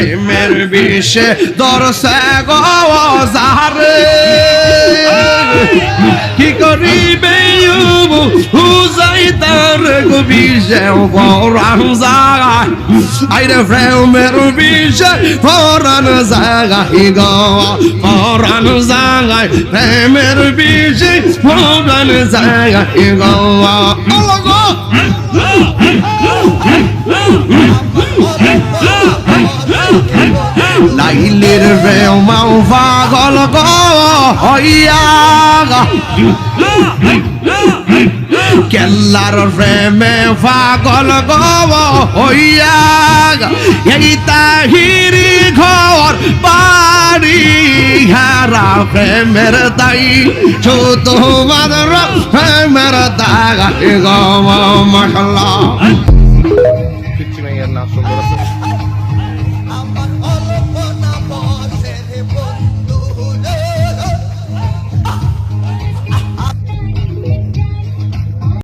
প্রেমের বিষে দরসে গো যারে কি করিবে হুজাই তার বিষে পরাণ জাগায় আইরে প্রেমের বিষে পরাণ জাগাই গো পরাণ জাগায় প্রেমের বিষে পরাণ জাগাই গো আল্লাহ গো লাইলের রেও মাও পাগল হইয়া কেল্লার প্রেমে পাগল গো, হইয়া এই তাহিরি ঘর বাড়ি হারা প্রেমের তাই শুধু মাদর প্রেমের দাগা গো মশলা